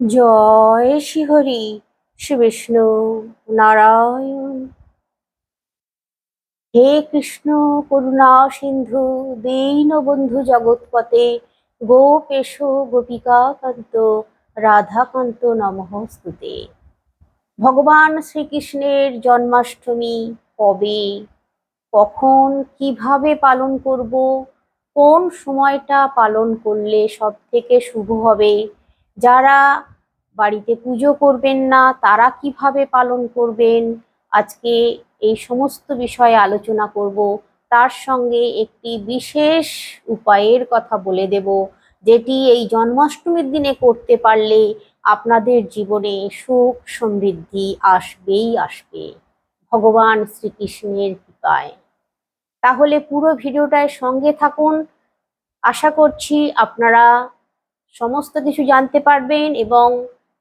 জয় শ্রীহরি শ্রী বিষ্ণু নারায়ণ। হে কৃষ্ণ করুণা সিন্ধু দীনবন্ধু জগৎপতে, গোপেশ গোপিকা কান্ত রাধাকান্ত নমস্তুতে। ভগবান শ্রীকৃষ্ণের জন্মাষ্টমী কবে? কখন কীভাবে পালন করব? কোন সময়টা পালন করলে সব থেকে শুভ হবে? যারা বাড়িতে পুজো করবেন না, তারা কীভাবে পালন করবেন? আজকে এই সমস্ত বিষয়ে আলোচনা করব। তার সঙ্গে একটি বিশেষ উপায়ের কথা বলে দেব, যেটি এই জন্মাষ্টমীর দিনে করতে পারলে আপনাদের জীবনে সুখ সমৃদ্ধি আসবেই আসবে। ভগবান শ্রীকৃষ্ণের কৃপায়। তাহলে পুরো ভিডিওটায় সঙ্গে থাকুন। আশা করছি আপনারা সমস্ত কিছু জানতে পারবেন এবং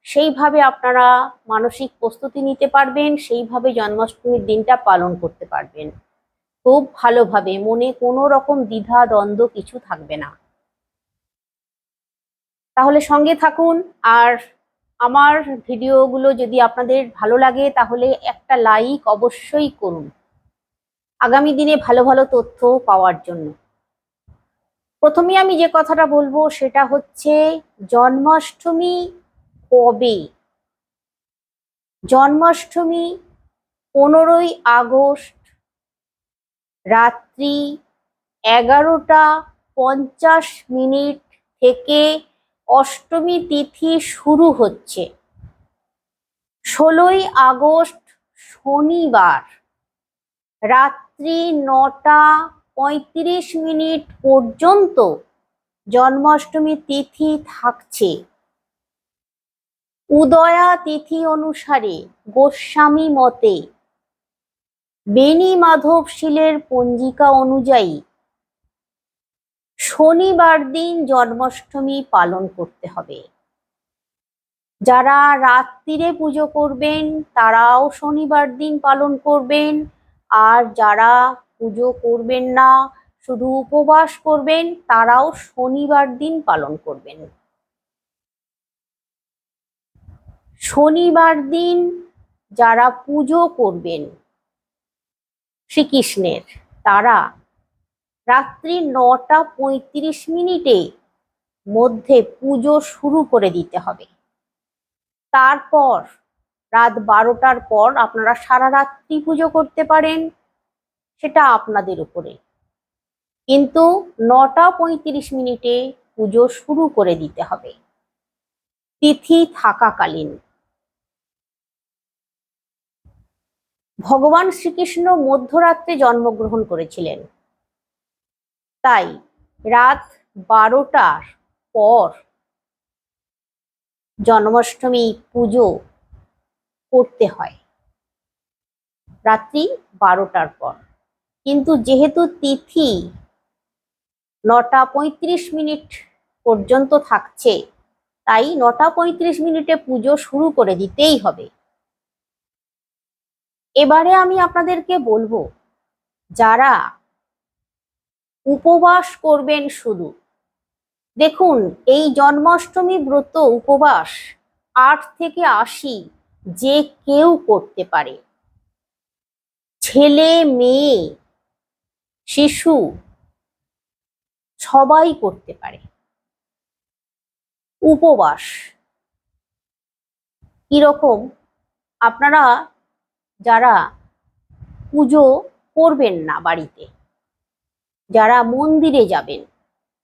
সেইভাবে আপনারা মানসিক প্রস্তুতি নিতে পারবেন, সেইভাবে জন্মাষ্টমীর দিনটা পালন করতে পারবেন। খুব ভালোভাবে মনে কোনো রকম দ্বিধা, দ্বন্দ্ব কিছু থাকবে না। তাহলে সঙ্গে থাকুন আর আমার ভিডিওগুলো যদি আপনাদের ভালো লাগে তাহলে একটা লাইক অবশ্যই করুন। আগামী দিনে ভালো ভালো তথ্য পাওয়ার জন্য। প্রথমে আমি যে কথাটা বলব সেটা হচ্ছে জন্মাষ্টমী কবে? জন্মাষ্টমী পনেরোই আগস্ট রাত্রি এগারোটা পঞ্চাশ মিনিট থেকে অষ্টমী তিথি শুরু হচ্ছে। ষোলোই আগস্ট শনিবার রাত্রি নটা পঁয়ত্রিশ মিনিট পর্যন্ত জন্মাষ্টমী তিথি থাকছে। উদয়া তিথি অনুসারে গোস্বামী মতে বেনি মাধব শিলের পঞ্জিকা অনুযায়ী শনিবার দিন জন্মাষ্টমী পালন করতে হবে। যারা রাত্রিরে পুজো করবেন, তারাও শনিবার দিন পালন করবেন। আর যারা পুজো করবেন না, শুধু উপবাস করবেন, তারাও শনিবার দিন পালন করবেন। শনিবার দিন যারা পুজো করবেন, শ্রীকৃষ্ণের, তারা রাত্রি নটা পঁয়ত্রিশ মিনিটে মধ্যে পুজো শুরু করে দিতে হবে। তারপর রাত বারোটার পর আপনারা সারা রাত্রি পুজো করতে পারেন। সেটা আপনাদের উপরে। কিন্তু নটা পঁয়ত্রিশ মিনিটে পুজো শুরু করে দিতে হবে। তিথি থাকাকালীন। ভগবান শ্রীকৃষ্ণ মধ্যরাত্রে জন্মগ্রহণ করেছিলেন। তাই রাত বারোটার পর জন্মাষ্টমী পুজো করতে হয়। রাত্রি বারোটার পর। কিন্তু যেহেতু তিথি নটা পঁয়ত্রিশ মিনিট পর্যন্ত থাকছে, তাই নটা পঁয়ত্রিশ মিনিটে পুজো শুরু করে দিতেই হবে। এবারে আমি আপনাদেরকে বলব, যারা উপবাস করবেন শুধু, দেখুন এই জন্মাষ্টমী ব্রত উপবাস আট থেকে আশি যে কেউ করতে পারে। ছেলে, মেয়ে শিশু সবাই করতে পারে। উপবাস কীরকম? আপনারা যারা পুজো করবেন না বাড়িতে, যারা মন্দিরে যাবেন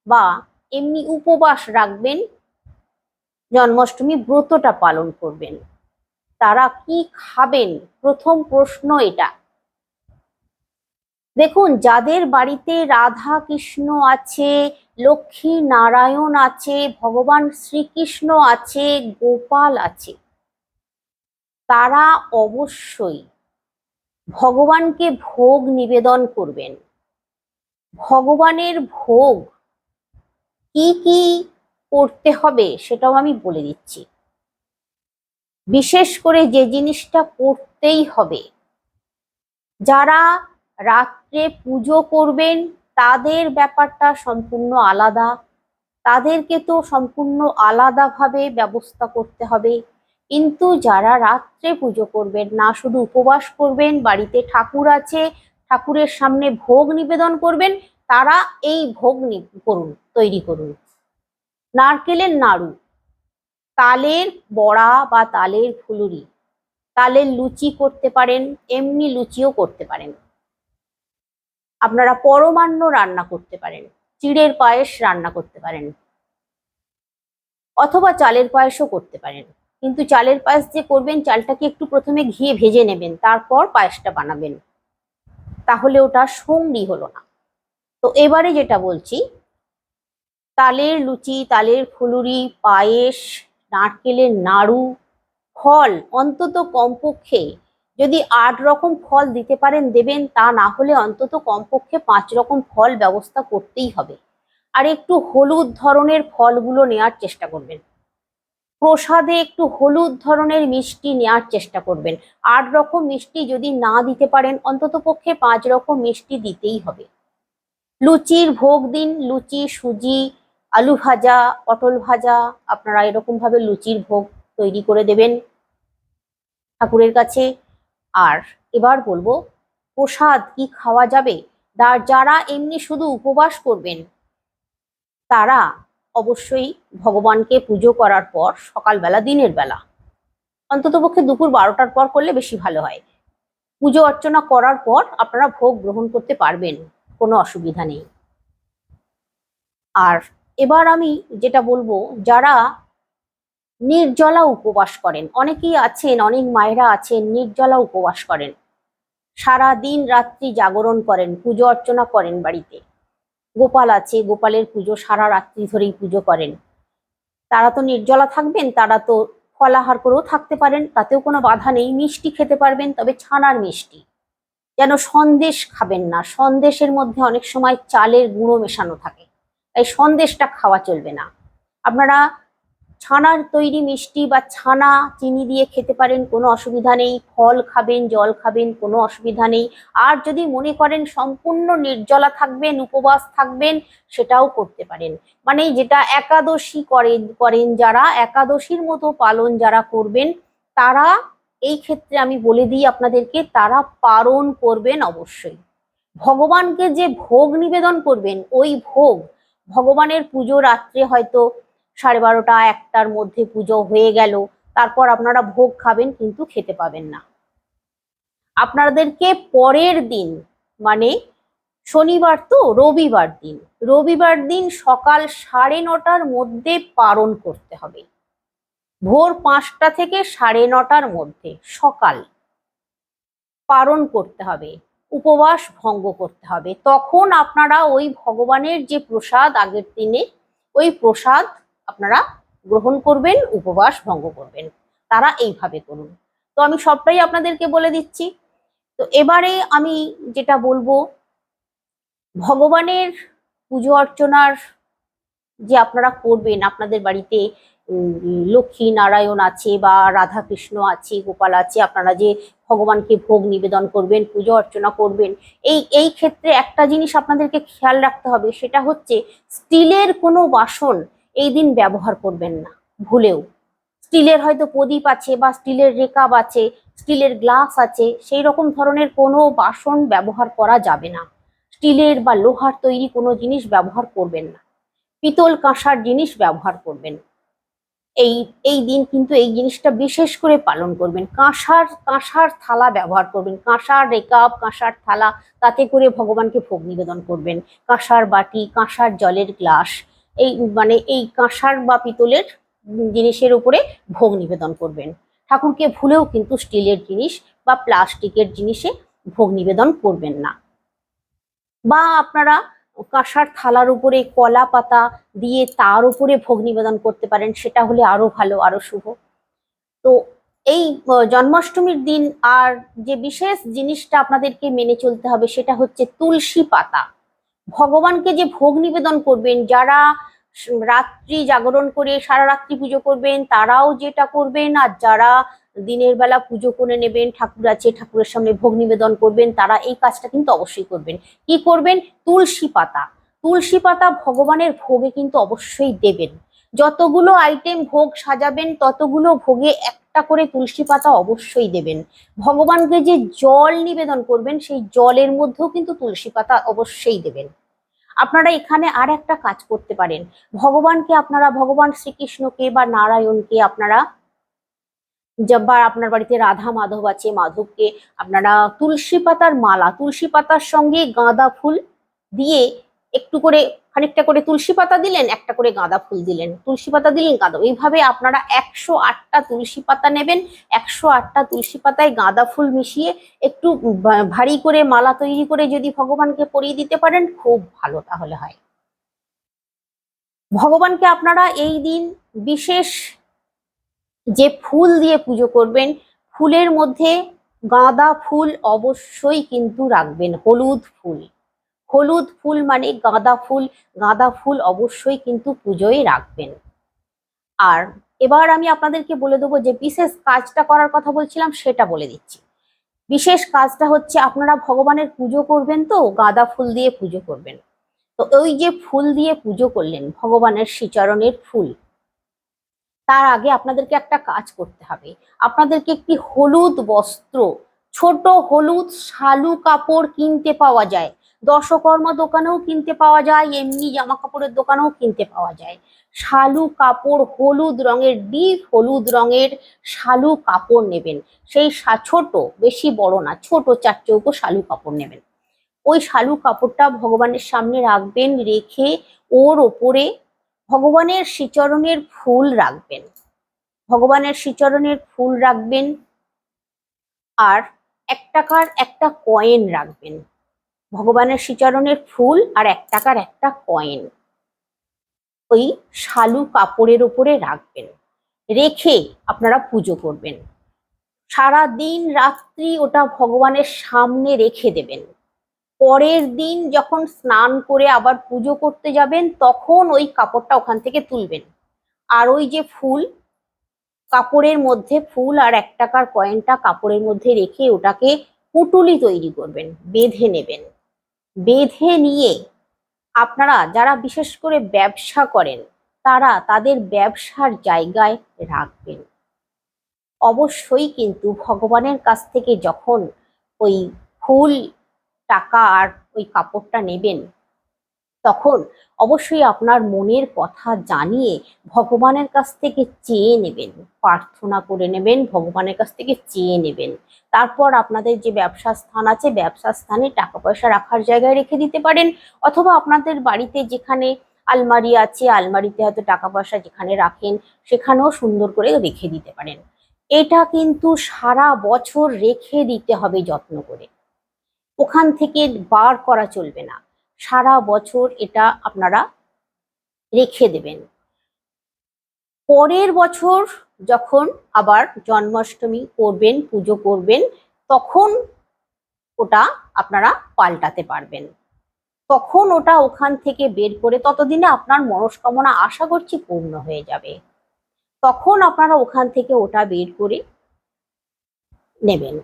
বা এমনি উপবাস রাখবেন, জন্মাষ্টমী ব্রতটা পালন করবেন, তারা কি খাবেন? প্রথম প্রশ্ন এটা। দেখুন, যাদের বাড়িতে রাধা কৃষ্ণ আছে, লক্ষ্মী নারায়ণ আছে, ভগবান শ্রীকৃষ্ণ আছে, গোপাল আছে, তারা অবশ্যই ভগবানকে ভোগ নিবেদন করবেন। ভগবানের ভোগ কি কি করতে হবে সেটাও আমি বলে দিচ্ছি। বিশেষ করে যে জিনিসটা করতেই হবে, যারা রাত্রে পুজো করবেন, তাদের ব্যাপারটা সম্পূর্ণ আলাদা। তাদেরকে তো সম্পূর্ণ আলাদাভাবে ব্যবস্থা করতে হবে। কিন্তু যারা রাত্রে পুজো করবেন, না শুধু উপবাস করবেন, বাড়িতে ঠাকুর আছে, ঠাকুরের সামনে ভোগ নিবেদন করবেন, তারা এই ভোগ করুন, তৈরি করুন। নারকেলের নাড়ু, তালের বড়া বা তালের ফুলুরি, তালের লুচি করতে পারেন, এমনি লুচিও করতে পারেন। আপনারা পরমান্ন রান্না করতে পারেন, চিড়ের পায়েস রান্না করতে পারেন, অথবা চালের পায়েসও করতে পারেন। কিন্তু চালের পায়েস যে করবেন, চালটাকে একটু প্রথমে ঘিয়ে ভেজে নেবেন, তারপর পায়েসটা বানাবেন। তাহলে ওটা সঙ্গী হলো না। তো এবারে যেটা বলছি, তালের লুচি, তালের ফুলুরি, পায়েস, নারকেলের নাড়ু, ফল অন্তত কমপক্ষে যদি আট রকম ফল দিতে পারেন, দেবেন, তা না হলে অন্তত কমপক্ষে পাঁচ রকম ফল ব্যবস্থা করতেই হবে। আর একটু হলুদ ধরনের ফলগুলো নেওয়ার চেষ্টা করবেন। প্রসাদে একটু হলুদ ধরনের মিষ্টি নেওয়ার চেষ্টা করবেন। আট রকম মিষ্টি যদি না দিতে পারেন, অন্তত পক্ষে পাঁচ রকম মিষ্টি দিতেই হবে। লুচির ভোগ দিন, লুচি, সুজি, আলু ভাজা, পটল ভাজা, আপনারা এরকমভাবে লুচির ভোগ তৈরি করে দেবেন ঠাকুরের কাছে। আর এবার বলব, প্রসাদ কি খাওয়া যাবে? যারা এমনি শুধু উপবাস করবেন, তারা অবশ্যই ভগবানকে পুজো করার পর সকালবেলা, দিনের বেলা। অন্ততপক্ষে দুপুর বারোটার পর করলে বেশি ভালো হয়। পুজো অর্চনা করার পর আপনারা ভোগ গ্রহণ করতে পারবেন, কোনো অসুবিধা নেই। আর এবার আমি যেটা বলব, যারা নির্জলা উপবাস করেন। অনেকেই আছেন, অনেক মায়েরা আছেন, নির্জলা উপবাস করেন। সারা দিন রাত্রি জাগরণ করেন, পুজো অর্চনা করেন বাড়িতে। গোপাল আছে, গোপালের পুজো সারা রাত্রি ধরেই পুজো করেন। তারা তো নির্জলা থাকবেন, তারা তো ফলাহার করেও থাকতে পারেন, তাতেও কোনো বাধা নেই। মিষ্টি খেতে পারবেন, তবে ছানার মিষ্টি। যেন সন্দেশ খাবেন না। সন্দেশের মধ্যে অনেক সময় চালের গুঁড়ো মেশানো থাকে। তাই সন্দেশটা খাওয়া চলবে না। আপনারা ছানার তৈরি মিষ্টি বা ছানা চিনি দিয়ে খেতে পারেন, কোনো অসুবিধা নেই। ফল খাবেন, জল খাবেন, কোনো অসুবিধা নেই। আর যদি মনে করেন সম্পূর্ণ নির্জলা থাকবেন, উপবাস থাকবেন, সেটাও করতে পারেন। মানে যেটা একাদশী করেন করেন যারা, একাদশীর মতো পালন যারা করবেন, তারা এই ক্ষেত্রে আমি বলে দিই আপনাদেরকে, তারা পালন করবেন অবশ্যই। ভগবানকে যে ভোগ নিবেদন করবেন, ওই ভোগ, ভগবানের পুজো রাত্রে হয়তো সাড়ে বারোটা, একটার মধ্যে পুজো হয়ে গেল। তারপর আপনারা ভোগ খাবেন কিন্তু খেতে পাবেন না। আপনাদেরকে পরের দিন মানে শনিবার তো রবিবার দিন রবিবার দিন সকাল সাড়ে নটার মধ্যে পালন করতে হবে। ভোর পাঁচটা থেকে সাড়ে নটার মধ্যে সকাল পালন করতে হবে, উপবাস ভঙ্গ করতে হবে। তখন আপনারা ওই ভগবানের যে প্রসাদ আগের দিনে, ওই প্রসাদ আপনারা গ্রহণ করবেন, উপবাস ভঙ্গ করবেন। তারা এইভাবে করুন। তো আমি সবটাই আপনাদেরকে বলে দিচ্ছি। তো এবারে আমি যেটা বলব, ভগবানের পুজো অর্চনার যে আপনারা করবেন, আপনাদের বাড়িতে লক্ষ্মী নারায়ণ আছে বা রাধা কৃষ্ণ আছে, গোপাল আছে, আপনারা যে ভগবানকে ভোগ নিবেদন করবেন, পুজো অর্চনা করবেন, এই এই ক্ষেত্রে একটা জিনিস আপনাদেরকে খেয়াল রাখতে হবে, সেটা হচ্ছে স্টিলের কোনো বাসন এই দিন ব্যবহার করবেন না, ভুলেও। স্টিলের হয়তো প্রদীপ আছে বা স্টিলের রেকাব আছে, স্টিলের গ্লাস আছে সেই রকম ধরনের কোনো বাসন ব্যবহার করা যাবে না। স্টিলের বা লোহার তৈরি কোনো জিনিস ব্যবহার করবেন না। পিতল কাঁসার জিনিস ব্যবহার করবেন। এই এই দিন কিন্তু এই জিনিসটা বিশেষ করে পালন করবেন। কাঁসার কাঁসার থালা ব্যবহার করবেন। কাঁসার রেকাব, কাঁসার থালা, তাতে করে ভগবানকে ভোগ নিবেদন করবেন। কাঁসার বাটি, কাঁসার জলের গ্লাস এই মানে এই কাঁসার বা পিতলের জিনিসের উপরে ভোগ নিবেদন করবেন। ঠাকুরকে ভুলেও কিন্তু স্টিলের জিনিস বা প্লাস্টিকের জিনিসে ভোগ নিবেদন করবেন না। বা আপনারা কাঁসার থালার উপরে কলা পাতা দিয়ে তার উপরে ভোগ নিবেদন করতে পারেন, সেটা হলে আরও ভালো, আরও শুভ। তো এই জন্মাষ্টমীর দিন আর যে বিশেষ জিনিসটা আপনাদেরকে মেনে চলতে হবে সেটা হচ্ছে তুলসী পাতা। ভগবানকে যে ভোগ নিবেদন করবেন, যারা রাত্রি জাগরণ করে সারা রাত্রি পুজো করবেন, তারাও যেটা করবেন। আর যারা দিনের বেলা পুজো করে নেবেন, ঠাকুর আছে, ঠাকুরের সামনে ভোগ নিবেদন করবেন, তারা এই কাজটা কিন্তু অবশ্যই করবেন। কি করবেন? তুলসী পাতা। তুলসী পাতা ভগবানের ভোগে কিন্তু অবশ্যই দেবেন। যতগুলো আইটেম ভোগ সাজাবেন, ততগুলো ভোগে একটা করে তুলসী পাতা অবশ্যই দেবেন। ভগবানকে যে জল নিবেদন করবেন, সেই জলের মধ্যেও কিন্তু তুলসী পাতা অবশ্যই দেবেন। আপনারা এখানে আর একটা কাজ করতে পারেন। ভগবানকে আপনারা, ভগবান শ্রীকৃষ্ণকে বা নারায়ণকে আপনারা বা আপনার বাড়িতে রাধা মাধব আছে, মাধবকে আপনারা তুলসী পাতার মালা, তুলসী পাতার সঙ্গে গাঁদা ফুল দিয়ে একটু করে খানিকটা করে তুলসী পাতা দিলেন, একটা করে গাঁদা ফুল দিলেন। তুলসী পাতা দিলেন গাঁদা, এইভাবে আপনারা একশো আটটা তুলসী পাতা নেবেন, একশো আটটা তুলসী পাতায় গাঁদা ফুল মিশিয়ে একটু ভারী করে মালা তৈরি করে যদি ভগবানকে পরিয়ে দিতে পারেন, খুব ভালো তাহলে হয়। ভগবানকে আপনারা এই দিন বিশেষ যে ফুল দিয়ে পুজো করবেন, ফুলের মধ্যে গাঁদা ফুল অবশ্যই কিন্তু রাখবেন, হলুদ ফুল। হলুদ ফুল মানে গাঁদা ফুল। গাঁদা ফুল অবশ্যই কিন্তু পুজোয় রাখবেন। আর এবার আমি আপনাদেরকে বলে দেবো যে বিশেষ কাজটা করার কথা বলছিলাম সেটা বলে দিচ্ছি। বিশেষ কাজটা হচ্ছে আপনারা ভগবানের পুজো করবেন তো, গাঁদা ফুল দিয়ে পুজো করবেন। তো ওই যে ফুল দিয়ে পুজো করলেন ভগবানের শ্রীচরণের ফুল, তার আগে আপনাদেরকে একটা কাজ করতে হবে। আপনাদেরকে একটি হলুদ বস্ত্র, ছোট হলুদ শালু কাপড় কিনতে পাওয়া যায়। দশকর্মা দোকানেও কিনতে পাওয়া যায়, এমনি জামা কাপড়ের দোকানেও কিনতে পাওয়া যায়। শালু কাপড় হলুদ রঙের, ডিপ হলুদ রঙের শালু কাপড় নেবেন। সেই ছোট, বেশি বড় না, ছোট চার চৌকো শালু কাপড় নেবেন। ওই শালু কাপড়টা ভগবানের সামনে রাখবেন, রেখে ওর ওপরে ভগবানের শ্রীচরণের ফুল রাখবেন। ভগবানের শ্রীচরণের ফুল রাখবেন আর এক টাকার একটা কয়েন রাখবেন। ভগবানের শ্রীচরণের ফুল আর এক টাকার একটা কয়েন ওই শালু কাপড়ের উপরে রাখবেন। রেখে আপনারা পুজো করবেন। সারা দিন রাত্রি ওটা ভগবানের সামনে রেখে দেবেন। পরের দিন যখন স্নান করে আবার পুজো করতে যাবেন, তখন ওই কাপড়টা ওখান থেকে তুলবেন। আর ওই যে ফুল, কাপড়ের মধ্যে ফুল আর এক টাকার কয়েনটা কাপড়ের মধ্যে রেখে ওটাকে পুটুলি তৈরি করবেন, বেঁধে নেবেন। বেঁধে নিয়ে আপনারা যারা বিশেষ করে ব্যবসা করেন, তারা তাদের ব্যবসার জায়গায় রাখবেন। অবশ্যই কিন্তু ভগবানের কাছ থেকে যখন ওই ফুল, টাকা আর ওই কাপড়টা নেবেন তখন অবশ্যই আপনার মনের কথা জানিয়ে ভগবানের কাছ থেকে চেয়ে নেবেন, প্রার্থনা করে নেবেন, ভগবানের কাছ থেকে চেয়ে নেবেন। তারপর আপনাদের যে ব্যবসা স্থান আছে, ব্যবসা স্থানে টাকা পয়সা রাখার জায়গায় রেখে দিতে পারেন অথবা আপনাদের বাড়িতে যেখানে আলমারি আছে, আলমারিতে হয়তো টাকা পয়সা যেখানে রাখেন, সেখানেও সুন্দর করে রেখে দিতে পারেন। এটা কিন্তু সারা বছর রেখে দিতে হবে যত্ন করে। ওখান থেকে বার করা চলবে না। সারা বছর এটা আপনারা রেখে দেবেন। পরের বছর যখন আবার জন্মাষ্টমী করবেন, পুজো করবেন, তখন ওটা আপনারা পাল্টাতে পারবেন। তখন ওটা ওখান থেকে বের করে ততদিনে আপনার মনস্কামনা আশা করছি পূর্ণ হয়ে যাবে। তখন আপনারা ওখান থেকে ওটা বের করে নেবেন।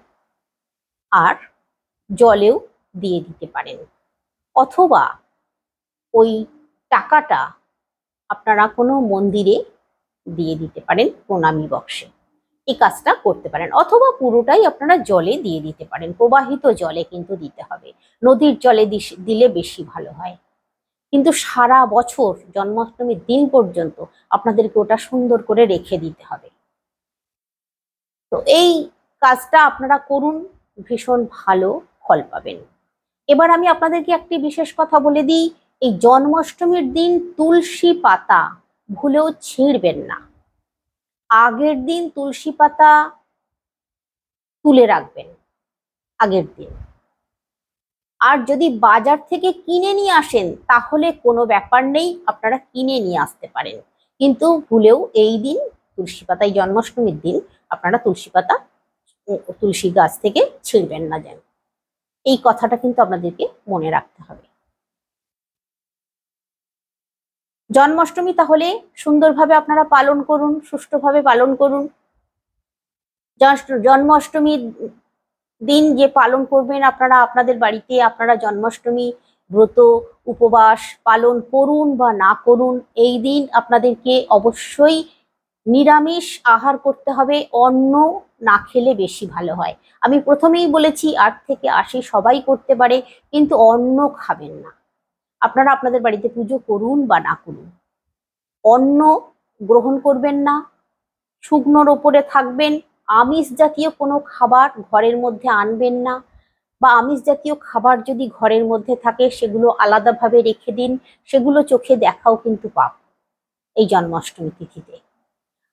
আর জলেও দিয়ে দিতে পারেন। অথবা ওই টাকাটা আপনারা কোনো মন্দিরে দিয়ে দিতে পারেন প্রণামী বক্সে। এই কাজটা করতে পারেন অথবা পুরোটাই আপনারা জলে দিয়ে দিতে পারেন। প্রবাহিত জলে কিন্তু দিতে হবে। নদীর জলে দিলে বেশি ভালো হয়। কিন্তু সারা বছর জন্মাষ্টমীর দিন পর্যন্ত আপনাদেরকে ওটা সুন্দর করে রেখে দিতে হবে। তো এই কাজটা আপনারা করুন, ভীষণ ভালো ফল পাবেন। এবার আমি আপনাদেরকে একটি বিশেষ কথা বলে দিই। এই জন্মাষ্টমীর দিন তুলসী পাতা ভুলেও ছিঁড়বেন না। আগের দিন তুলসী পাতা তুলে রাখবেন, আগের দিন। আর যদি বাজার থেকে কিনে নিয়ে আসেন, তাহলে কোনো ব্যাপার নেই, আপনারা কিনে নিয়ে আসতে পারেন। কিন্তু ভুলেও এই দিন তুলসী পাতা এই জন্মাষ্টমীর দিন আপনারা তুলসী পাতা তুলসী গাছ থেকে ছিঁড়বেন না যেন। এই কথাটা কিন্তু আপনাদেরকে মনে রাখতে হবে। জন্মাষ্টমী তাহলে সুন্দরভাবে আপনারা পালন করুন, সুষ্ঠুভাবে পালন করুন। জন্মাষ্ট- জন্মাষ্টমীর দিন যে পালন করবেন আপনারা, আপনাদের বাড়িতে আপনারা জন্মাষ্টমী ব্রত, উপবাস পালন করুন বা না করুন, এই দিন আপনাদেরকে অবশ্যই নিরামিষ আহার করতে হবে, অন্ন না খেলে বেশি ভালো হয়। আমি প্রথমেই বলেছি, আট থেকে আশি সবাই করতে পারে, কিন্তু অন্ন খাবেন না। আপনারা আপনাদের বাড়িতে পুজো করুন বা না করুন। অন্ন গ্রহণ করবেন না, শুকনোর ওপরে থাকবেন, আমিষ জাতীয় কোনো খাবার ঘরের মধ্যে আনবেন না, বা আমিষ জাতীয় খাবার যদি ঘরের মধ্যে থাকে, সেগুলো আলাদাভাবে রেখে দিন, সেগুলো চোখে দেখাও কিন্তু পাপ। এই জন্মাষ্টমী তিথিতে।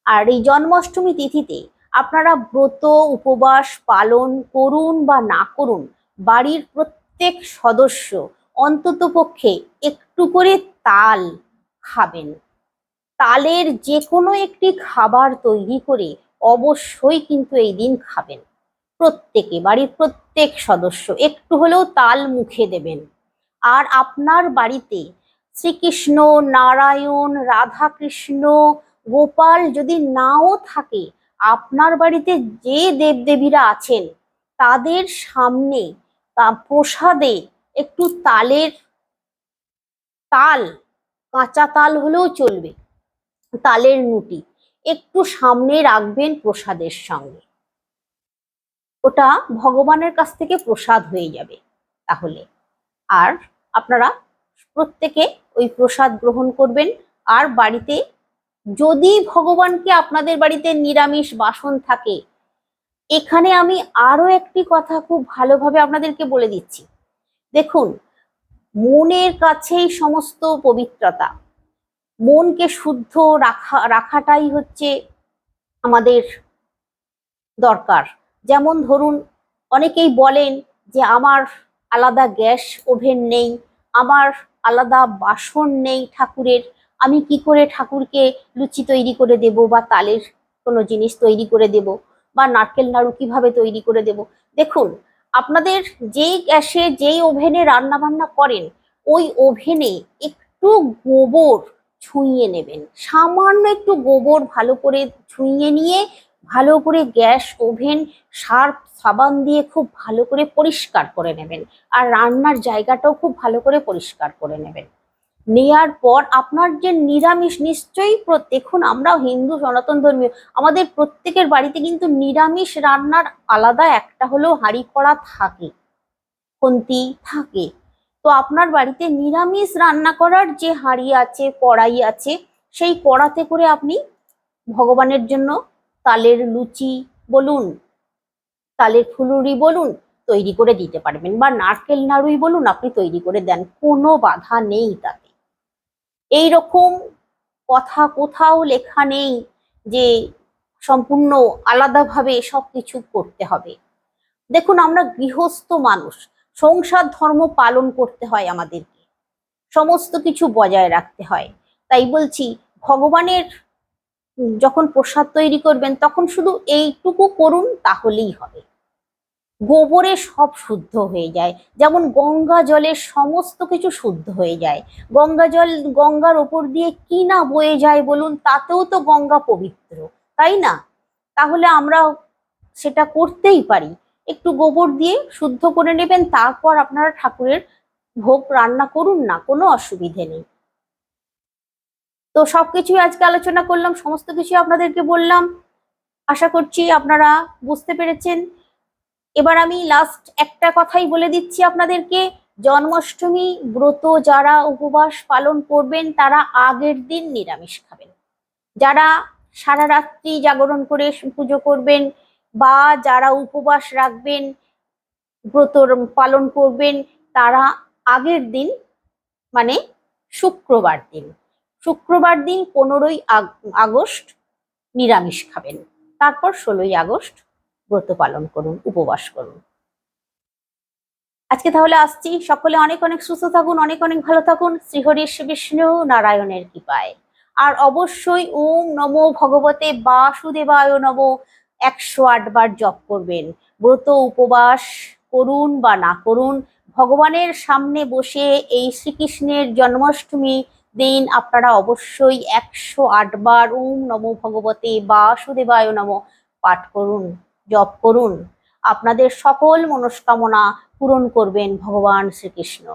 আর এই জন্মাষ্টমী তিথিতে আপনারা ব্রত, উপবাস পালন করুন বা না করুন, বাড়ির প্রত্যেক সদস্য অন্ততপক্ষে একটু করে তাল খাবেন। তালের যে কোনো একটি খাবার তৈরি করে অবশ্যই কিন্তু এই দিন খাবেন। প্রত্যেকে, বাড়ির প্রত্যেক সদস্য একটু হলেও তাল মুখে দেবেন। আর আপনার বাড়িতে শ্রীকৃষ্ণ, নারায়ণ, রাধাকৃষ্ণ গোপাল যদি নাও থাকে, আপনার বাড়িতে যে দেবদেবীরা আছেন, তাদের সামনে তা প্রসাদে একটু তালের তাল, কাঁচা তাল হলেও চলবে, তালের নুটি একটু সামনে রাখবেন প্রসাদের সঙ্গে। ওটা ভগবানের কাছ থেকে প্রসাদ হয়ে যাবে তাহলে। আর আপনারা প্রত্যেকে ওই প্রসাদ গ্রহণ করবেন, আর বাড়িতে যদি ভগবানকে আপনাদের বাড়িতে নিরামিষ বাসন থাকে, এখানে আমি আরও একটি কথা খুব ভালোভাবে আপনাদেরকে বলে দিচ্ছি। দেখুন, মনের কাছেই সমস্ত পবিত্রতা। মনকে শুদ্ধ রাখা, রাখাটাই হচ্ছে আমাদের দরকার। যেমন ধরুন, অনেকেই বলেন যে আমার আলাদা গ্যাস ওভেন নেই, আমার আলাদা বাসন নেই ঠাকুরের। আমি কি করে ঠাকুরকে লুচি তৈরি করে দেব বা তালের কোনো জিনিস তৈরি করে দেব বা নারকেল নাড়ু কীভাবে তৈরি করে দেব? দেখুন, আপনাদের যেই গ্যাসে যেই ওভেনে রান্না বান্না করেন, ওই ওভেনে একটু গোবর ছুঁইয়ে নেবেন। সামান্য একটু গোবর ভালো করে ছুঁইয়ে নিয়ে, ভালো করে গ্যাস ওভেন, সার্ফ, সাবান দিয়ে খুব ভালো করে পরিষ্কার করে নেবেন। আর রান্নার জায়গাটাও খুব ভালো করে পরিষ্কার করে নেবেন। নেয়ার পর আপনার যে নিরামিষ, নিশ্চয়ই দেখুন আমরাও হিন্দু, সনাতন ধর্মীয়, আমাদের প্রত্যেকের বাড়িতে কিন্তু নিরামিষ রান্নার আলাদা একটা হলেও হাঁড়ি করা থাকে, খুন্তি থাকে। তো আপনার বাড়িতে নিরামিষ রান্না করার যে হাঁড়ি আছে, কড়াই আছে, সেই কড়াতে করে আপনি ভগবানের জন্য তালের লুচি বলুন, তালের ফুলুরি বলুন তৈরি করে দিতে পারবেন বা নারকেল নাড়ুই বলুন আপনি তৈরি করে দেন, কোনো বাধা নেই তাতে। এই রকম কথা কোথাও লেখা নেই যে সম্পূর্ণ আলাদাভাবে সবকিছু করতে হবে। দেখুন, আমরা গৃহস্থ মানুষ, সংসার ধর্ম পালন করতে হয় আমাদেরকে। সমস্ত কিছু বজায় রাখতে হয়। তাই বলছি, ভগবানের যখন প্রসাদ তৈরি করবেন, তখন শুধু এইটুকু করুন, তাহলেই হবে। গোবরে সব শুদ্ধ হয়ে যায়। যেমন গঙ্গা জলে সমস্ত কিছু শুদ্ধ হয়ে যায়। গঙ্গা জল গঙ্গার ওপর দিয়ে কি না বয়ে যায় বলুন, তাতেও তো গঙ্গা পবিত্র, তাই না? তাহলে আমরা সেটা করতেই পারি। একটু গোবর দিয়ে শুদ্ধ করে নেবেন, তারপর আপনারা ঠাকুরের ভোগ রান্না করুন না, কোনো অসুবিধে নেই। তো সব কিছুই আজকে আলোচনা করলাম, সমস্ত কিছু আপনাদেরকে বললাম। আশা করছি আপনারা বুঝতে পেরেছেন। এবার আমি লাস্ট একটা কথাই বলে দিচ্ছি আপনাদেরকে। জন্মাষ্টমী ব্রত যারা উপবাস পালন করবেন, তারা আগের দিন নিরামিষ খাবেন। যারা সারা রাত্রি জাগরণ করে পুজো করবেন বা যারা উপবাস রাখবেন, ব্রত পালন করবেন, তারা আগের দিন মানে শুক্রবার দিন শুক্রবার দিন পনেরোই আগস্ট নিরামিষ খাবেন। তারপর ষোলোই আগস্ট ব্রত পালন করুন, উপবাস করুন। আজকে তাহলে আসছি। সকলে অনেক অনেক সুস্থ থাকুন, অনেক অনেক ভালো থাকুন। শ্রীহরি শ্রী বিষ্ণু নারায়ণের কৃপায়। আর অবশ্যই ওম নমো ভগবতে বাসুদেবায় নম একশো বার জপ করবেন। ব্রত, উপবাস করুন বা না করুন, ভগবানের সামনে বসে এই শ্রীকৃষ্ণের জন্মাষ্টমী দিন আপনারা অবশ্যই একশো বার ওম নমো ভগবতে বাসুদেবায় নম পাঠ করুন। জপ করুন। আপনাদের সকল মনস্কামনা পূরণ করবেন ভগবান শ্রীকৃষ্ণ।